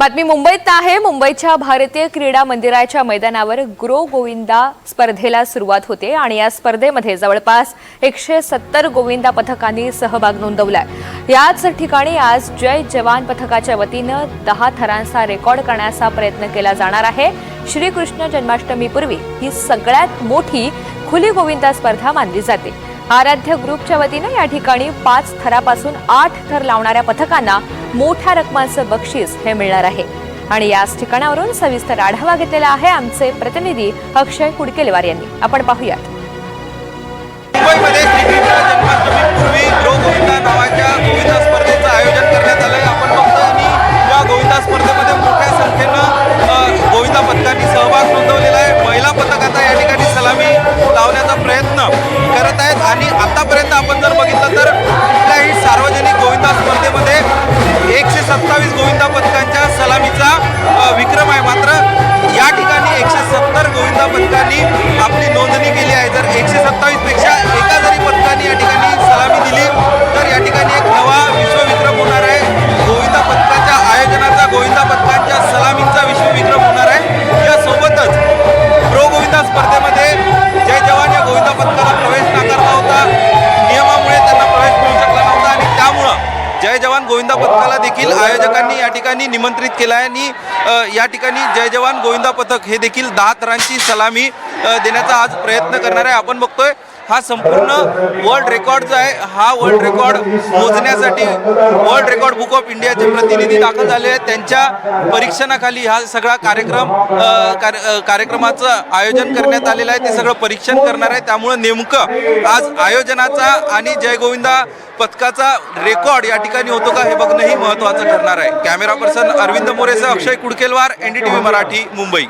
बातमी मुंबईत आहे. मुंबईच्या भारतीय क्रीडा मंदिराच्या मैदानावर ग्रो गोविंदा स्पर्धेला सुरुवात होते आणि या स्पर्धेमध्ये जवळपास एकशे सत्तर गोविंदा पथकांनी सहभाग नोंदवलाय. याच ठिकाणी आज जय जवान पथकाच्या वतीनं दहा थरांचा रेकॉर्ड करण्याचा प्रयत्न केला जाणार आहे. श्रीकृष्ण जन्माष्टमीपूर्वी ही सगळ्यात मोठी खुली गोविंदा स्पर्धा मानली जाते. आराध्य ग्रुपच्या वतीनं या ठिकाणी पाच थरापासून आठ थर लावणाऱ्या पथकांना मोठ्या रकमांचं बक्षीस हे मिळणार आहे. आणि याच ठिकाणावरून सविस्तर आढावा घेतलेला आहे आमचे प्रतिनिधी अक्षय कुडकेलेवार यांनी. आपण पाहूयात. मुंबईमध्ये श्रीकृष्ण जन्माष्टमीपूर्वी ग्रो गोविंदा नावाच्या गोविंदा स्पर्धेचं आयोजन करण्यात आलं आपण बघतो आणि या गोविंदा स्पर्धेमध्ये मोठ्या संख्येनं गोविंदा पथकांनी सहभाग नोंदवलेला आहे. महिला पथक आता या ठिकाणी सलामी लावण्याचा प्रयत्न करत आहेत आणि आतापर्यंत आपण जर सत्तावीस गोविंदा पथकांच्या सलामीचा विक गोविंदा पथकाला देखील आयोजकांनी या ठिकाणी निमंत्रित केलं आहे आणि या ठिकाणी जय जवान गोविंदा पथक हे देखील दहा तरांची सलामी देण्याचा आज प्रयत्न करणार आहे. आपण बघतोय हा संपूर्ण वर्ल्ड रेकॉर्ड जो आहे हा वर्ल्ड रेकॉर्ड मोजण्यासाठी वर्ल्ड रेकॉर्ड बुक ऑफ इंडियाचे प्रतिनिधी दाखल झाले आहेत. त्यांच्या परीक्षणाखाली हा सगळा कार्यक्रम कार्य- कार्यक्रमाचं आयोजन करण्यात आलेलं आहे. ते सगळं परीक्षण करणार आहे. त्यामुळं नेमकं आज आयोजनाचा आणि जय गोविंदा पथकाचा रेकॉर्ड या ठिकाणी होतो का हे बघणंही महत्त्वाचं ठरणार आहे. कॅमेरा पर्सन अरविंद मोरेसह अक्षय कुडकेलवार एनडीटीव्ही मराठी मुंबई.